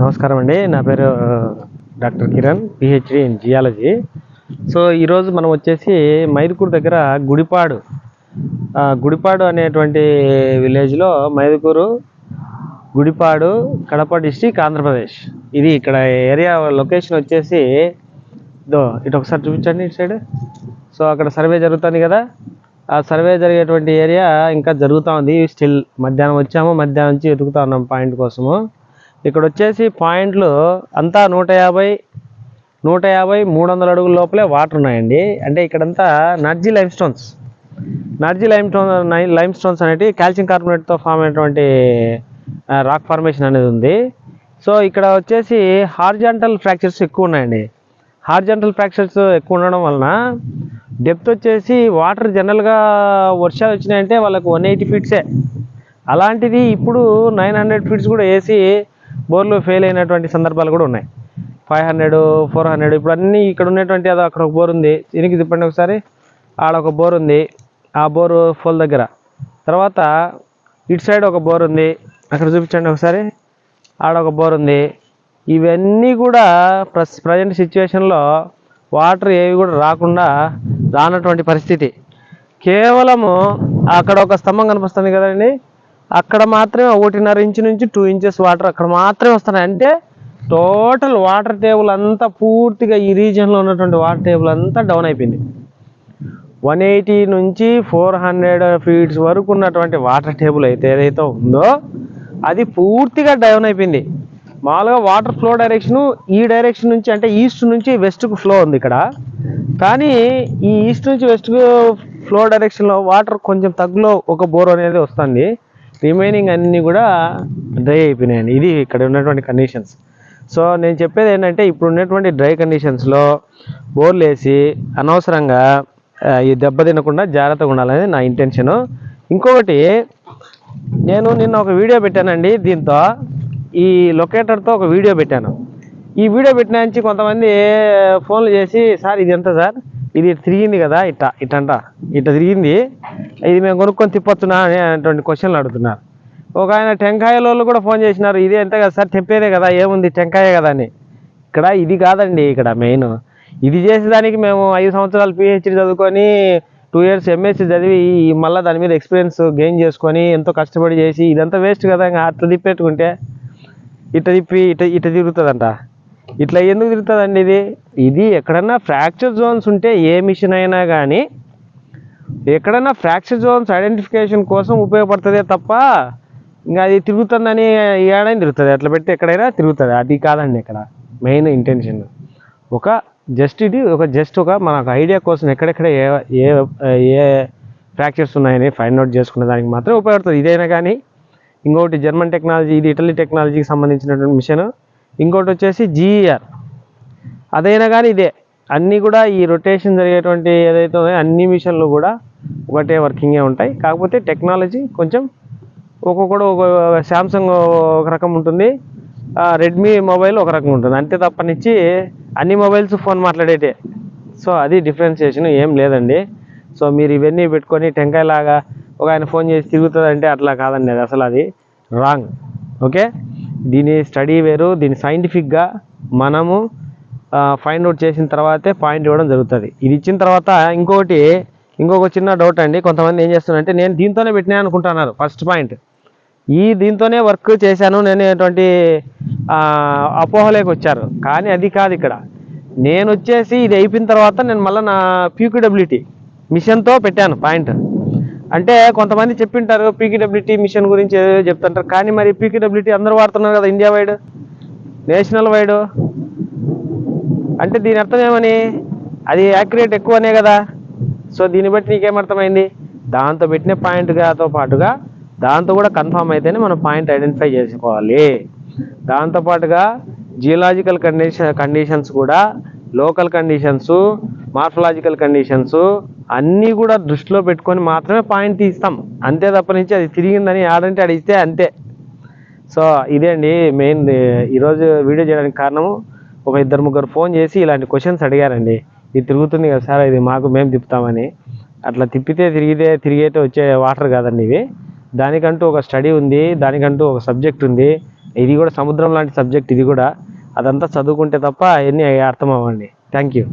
నమస్కారం అండి. నా పేరు doctor Kiran PhD in geology. So ఈరోజు మనం వచ్చేసి మైదుకూరు దగ్గర గుడిపాడు. గుడిపాడు అనేటువంటి విలేజ్లో మైదుకూరు గుడిపాడు కడప డిస్టిక్ ఆంధ్రప్రదేశ్. ఇది ఇక్కడ ఏరియా లొకేషన్ వచ్చేసి ఇదో ఇటు ఒకసారి చూపించండి ఇటు సైడ్ సో అక్కడ సర్వే జరుగుతుంది కదా. ఆ సర్వే జరిగేటువంటి ఏరియా ఇంకా జరుగుతూ ఉంది. స్టిల్ మధ్యాహ్నం వచ్చాము మధ్యాహ్నం నుంచి వెతుకుతా ఉన్నాం పాయింట్ కోసము. ఇక్కడ వచ్చేసి పాయింట్లు అంతా నూట యాభై నూట యాభై మూడు వందల అడుగుల లోపలే వాటర్ ఉన్నాయండి. అంటే ఇక్కడంతా నర్జీ lime stones నర్జీ lime stone lime stones అనేవి కాల్షియం కార్బోనేట్తో ఫామ్ అయినటువంటి రాక్ ఫార్మేషన్ అనేది ఉంది. సో ఇక్కడ వచ్చేసి హార్జాంటల్ ఫ్రాక్చర్స్ ఎక్కువ ఉన్నాయండి. హార్జాంటల్ ఫ్రాక్చర్స్ ఎక్కువ ఉండడం వలన డెప్త్ వచ్చేసి వాటర్ జనరల్గా వర్షాలు వచ్చినాయంటే వాళ్ళకు వన్ ఎయిటీ ఫీట్సే అలాంటిది ఇప్పుడు నైన్ హండ్రెడ్ ఫీట్స్ కూడా వేసి బోర్లు ఫెయిల్ అయినటువంటి సందర్భాలు కూడా ఉన్నాయి. ఫైవ్ హండ్రెడ్ ఫోర్ హండ్రెడ్ ఇప్పుడు అన్నీ ఇక్కడ ఉన్నటువంటి అదో అక్కడ ఒక బోర్ ఉంది. దీనికి తిప్పండి ఒకసారి. ఆడ ఒక బోర్ ఉంది. ఆ బోరు ఫోల్ దగ్గర. తర్వాత ఇటు సైడ్ ఒక బోర్ ఉంది. అక్కడ చూపించండి ఒకసారి. ఆడ ఒక బోర్ ఉంది. ఇవన్నీ కూడా ప్రస్ ప్రజెంట్ సిచ్యువేషన్లో వాటర్ ఏవి కూడా రాకుండా రానటువంటి పరిస్థితి. కేవలము అక్కడ ఒక స్తంభం కనిపిస్తుంది కదండి. అక్కడ మాత్రమే ఒకటిన్నర ఇంచు నుంచి టూ ఇంచెస్ వాటర్ అక్కడ మాత్రమే వస్తున్నాయి. అంటే టోటల్ వాటర్ టేబుల్ అంతా పూర్తిగా ఈ రీజియన్లో ఉన్నటువంటి వాటర్ టేబుల్ అంతా డౌన్ అయిపోయింది. వన్ ఎయిటీ నుంచి ఫోర్ హండ్రెడ్ ఫీట్స్ వరకు ఉన్నటువంటి వాటర్ టేబుల్ అయితే ఏదైతే ఉందో అది పూర్తిగా డౌన్ అయిపోయింది. మామూలుగా వాటర్ ఫ్లో డైరెక్షన్ ఈ డైరెక్షన్ నుంచి అంటే ఈస్ట్ నుంచి వెస్ట్కు ఫ్లో ఉంది ఇక్కడ. కానీ ఈ ఈస్ట్ నుంచి వెస్ట్ ఫ్లో డైరెక్షన్లో వాటర్ కొంచెం తగ్గులో ఒక బోర్ అనేది వస్తుంది. రిమైనింగ్ అన్నీ కూడా డ్రై అయిపోయినాయండి. ఇది ఇక్కడ ఉన్నటువంటి కండిషన్స్ సో నేను చెప్పేది ఏంటంటే ఇప్పుడు ఉన్నటువంటి డ్రై కండిషన్స్లో బోర్లు వేసి అనవసరంగా ఈ దెబ్బ తినకుండా జాగ్రత్తగా ఉండాలని నా ఇంటెన్షను ఇంకొకటి నేను నిన్న ఒక వీడియో పెట్టానండి. దీంతో ఈ లొకేటర్తో ఒక వీడియో పెట్టాను. ఈ వీడియో పెట్టిన నుంచి కొంతమంది ఫోన్లు చేసి సార్ ఇది ఎంత సార్? ఇది తిరిగింది కదా ఇట్ట ఇట్టంట ఇట్ట తిరిగింది. ఇది మేము కొనుక్కొని తిప్పొచ్చునా? అనేటువంటి క్వశ్చన్లు అడుగుతున్నారు. ఒక ఆయన టెంకాయల వాళ్ళు కూడా ఫోన్ చేసినారు ఇది ఎంత కదా సార్? తెప్పేదే కదా ఏముంది? టెంకాయ కదా అని. ఇక్కడ ఇది కాదండి ఇక్కడ మెయిన్. ఇది చేసేదానికి మేము ఐదు సంవత్సరాలు పిహెచ్డి చదువుకొని టూ ఇయర్స్ ఎంఎస్సి చదివి ఈ మళ్ళీ దాని మీద ఎక్స్పీరియన్స్ గెయిన్ చేసుకొని ఎంతో కష్టపడి చేసి ఇదంతా వేస్ట్ కదా ఇంకా అట్లా తిప్పెట్టుకుంటే ఇట్ట తిప్పి ఇట ఇట తిరుగుతుందంట. ఇట్లా ఎందుకు తిరుగుతుందండి ఇది? ఇది ఎక్కడన్నా ఫ్రాక్చర్ జోన్స్ ఉంటే ఏ మిషన్ అయినా కానీ ఎక్కడన్నా ఫ్రాక్చర్ జోన్స్ ఐడెంటిఫికేషన్ కోసం ఉపయోగపడుతుందే తప్ప ఇంకా అది తిరుగుతుందని ఏడైనా తిరుగుతుంది. అట్లా పెట్టి ఎక్కడైనా తిరుగుతుంది. అది కాదండి ఇక్కడ మెయిన్ ఇంటెన్షన్ ఒక జస్ట్ ఇది ఒక జస్ట్ ఒక మనకు ఐడియా కోసం ఎక్కడెక్కడ ఏ ఏ ఏ ఫ్రాక్చర్స్ ఉన్నాయని ఫైండ్ అవుట్ చేసుకునే దానికి మాత్రం ఉపయోగపడుతుంది. ఇదైనా కానీ ఇంకొకటి జర్మన్ టెక్నాలజీ ఇది ఇటలీ టెక్నాలజీకి సంబంధించినటువంటి మిషన్ ఇంకోటి వచ్చేసి జీఈఆర్ అదైనా కానీ ఇదే. అన్నీ కూడా ఈ రొటేషన్ జరిగేటువంటి ఏదైతే అన్ని మిషన్లు కూడా ఒకటే వర్కింగే ఉంటాయి. కాకపోతే టెక్నాలజీ కొంచెం ఒక్కొక్కడు ఒక శాంసంగ్ ఒక రకం ఉంటుంది. రెడ్మీ మొబైల్ ఒక రకం ఉంటుంది. అంతే తప్పనిచ్చి అన్ని మొబైల్స్ ఫోన్ మాట్లాడేటే సో అది డిఫరెన్సియేషన్ ఏం లేదండి. సో మీరు ఇవన్నీ పెట్టుకొని టెంకాయలాగా ఒక ఆయన ఫోన్ చేసి తిరుగుతుందంటే అట్లా కాదండి. అది అసలు అది రాంగ్ ఓకే దీని స్టడీ వేరు దీని సైంటిఫిక్గా మనము ఫైండ్ అవుట్ చేసిన తర్వాతే పాయింట్ ఇవ్వడం జరుగుతుంది. ఇది ఇచ్చిన తర్వాత ఇంకొకటి ఇంకొక చిన్న డౌట్ అండి. కొంతమంది ఏం చేస్తున్నారంటే నేను దీంతోనే పెట్టినా అనుకుంటున్నారు ఫస్ట్ పాయింట్ ఈ దీంతోనే వర్క్ చేశాను నేను ఎటువంటి అపోహలోకి వచ్చారు. కానీ అది కాదు ఇక్కడ. నేను వచ్చేసి ఇది అయిపోయిన తర్వాత నేను మళ్ళీ నా పీక్యూడబ్ల్యూటీ మిషన్తో పెట్టాను పాయింట్ అంటే కొంతమంది చెప్పింటారు పీకేడబ్ల్యూటీ మిషన్ గురించి ఏదో చెప్తుంటారు. కానీ మరి పీకేడబ్ల్యూటీ అందరూ వాడుతున్నారు కదా ఇండియా వైడ్ నేషనల్ వైడ్ అంటే దీని అర్థం ఏమని? అది యాక్యురేట్ ఎక్కువనే కదా. సో దీన్ని బట్టి నీకేమర్థమైంది దాంతో పెట్టిన పాయింట్గాతో పాటుగా దాంతో కూడా కన్ఫామ్ అయితేనే మనం పాయింట్ ఐడెంటిఫై చేసుకోవాలి. దాంతో పాటుగా జియలాజికల్ కండిషన్ కండిషన్స్ కూడా లోకల్ కండిషన్స్ మార్ఫలాజికల్ కండిషన్స్ అన్నీ కూడా దృష్టిలో పెట్టుకొని మాత్రమే పాయింట్ తీస్తాం. అంతే తప్ప నుంచి అది తిరిగిందని ఆడంటే అడిగితే అంతే. సో ఇదే అండి మెయిన్ ఈరోజు వీడియో చేయడానికి కారణము. ఒక ఇద్దరు ముగ్గురు ఫోన్ చేసి ఇలాంటి క్వశ్చన్స్ అడిగారండి. ఇది తిరుగుతుంది కదా సార్ ఇది మాకు మేము తిప్పుతామని. అట్లా తిప్పితే తిరిగితే తిరిగేటే వచ్చే వాటర్ కాదండి ఇవి. దానికంటూ ఒక స్టడీ ఉంది దానికంటూ ఒక సబ్జెక్ట్ ఉంది. ఇది కూడా సముద్రం లాంటి సబ్జెక్ట్ ఇది కూడా. అదంతా చదువుకుంటే తప్ప అవన్నీ అర్థం అవ్వండి. Thank you